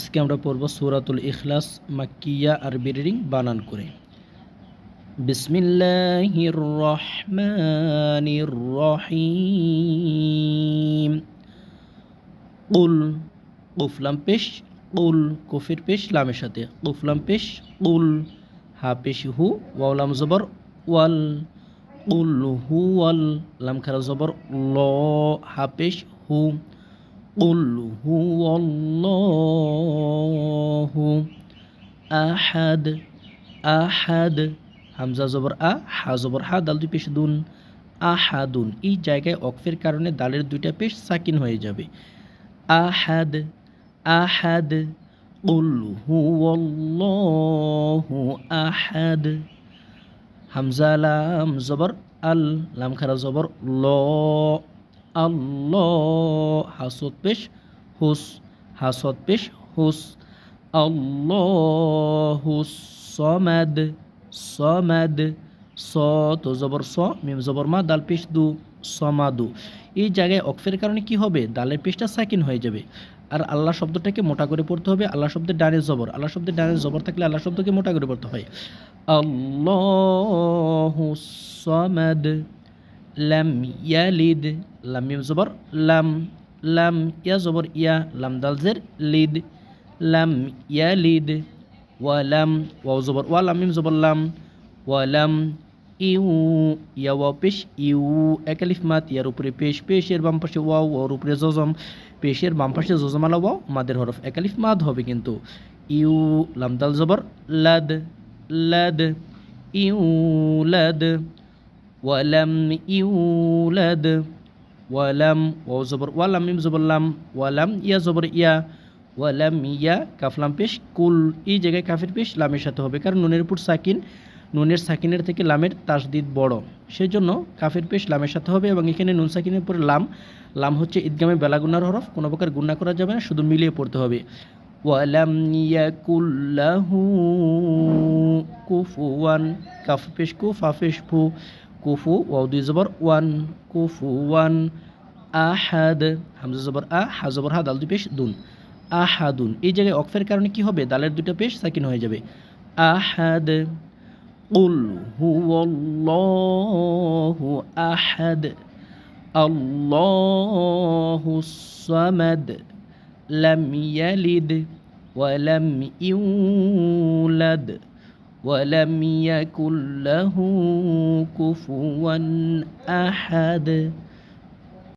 আজকে আমরা পড়ব সূরাতুল ইখলাস, মাক্কিয়া আরবি রিডিং বানান করে। বিসমিল্লাহির রহমানির রহিম কুল কুফলাম পেশ উল কুফির পেশ, লামের সাথে। কুফলাম পেশ, কুল, হা, পেশ, হু ওয়ালাম জবর, ওয়াল। কুল, হু, ওয়াল, লাম, খারা, জবর, ল, হা, পেশ, হু قل هو الله أحد أحد হামজা জবর আ হা জবর হা দাল দুই পেশ দুন আহাদুন এই জায়গায় অকফের কারণে দালের দুইটা পেশ সাকিন হয়ে যাবে আহাদ আহাদ قل هو الله আহাদ হামজা লাম জবর আল লাম খারা জবর ল আল্লাহ হাসত পেশ হুস, হাসত পেশ হুস। আল্লাহ সমাদ সমাদ, স, তো জবর স, মিম জবর মা, দাল পেশ দু, সমাদু। এই জায়গায় অক্ষের কারণে কি হবে? দালের পেশটা সাকিন হয়ে যাবে। আর আল্লাহ শব্দটাকে মোটা করে পড়তে হবে আল্লাহ শব্দের ডানে জবর। আল্লাহ শব্দের ডানে জবর থাকলে আল্লাহ শব্দকে মোটা করে পড়তে হয়। আল্লাহ লাম ইয়ালিদ, লাম জবর, লাম লাম ইয়া জবর ইয়া লাম দাল জের লিদ লাম ইয়ালিদ ওয়ালাম ওয়াও জবর ওয়া লাম মিম জবর লাম ওয়ালাম ইউ ইয়া ওয়াও পেশ ইউ একালিফ মাত ইয়ার উপরে পেশ পেশের বাম পাশে ওয়াও ওর উপরে জজম পেশের বাম পাশে জজমালা ওয়াও মাদের হরফ একালিফ মাদ হবে কিন্তু ইউ লাম দাল জবর লাদ লাদ ইউ লাদ ওয়ালাম ইউলাদ ওয়ালাম ও জবর ওয়ালাম ইম জবর লাম ওয়ালাম ইয়া জবর ইয়া ওয়ালাম ইয়া কাফলাম পেশ কুল এই জায়গায় কাফের পেশ লামের সাথে হবে কারণ নুনের উপর সাকিন নুনের সাকিনের থেকে লামের তাসদিদ বড় সেই জন্য কাফের পেশ লামের সাথে হবে এবং এখানে নুন সাকিনের পরে লাম লাম হচ্ছে ঈদগামে বেলাগুনার হরফ কোনো প্রকার গুণা করা যাবে না শুধু মিলিয়ে পড়তে হবে ওয়ালাম ইয়াকুল্লাহু কুফুয়ান কাফ পেশ কু ফা পেশ ফু কুফু ওয়াও দুই জবর ওয়ান কুফু ওয়ান আহাদ হামজা জবর আ হা জবর হা দাল দুই পেশ দুন আহাদুন এই জায়গায় অক্ফের কারণে কি হবে দালের দুটো পেশ সাকিন হয়ে যাবে আহাদ قل هو الله أحد الله الصمد لم يلد ولم يولد ولم يكن له كفوا أحد.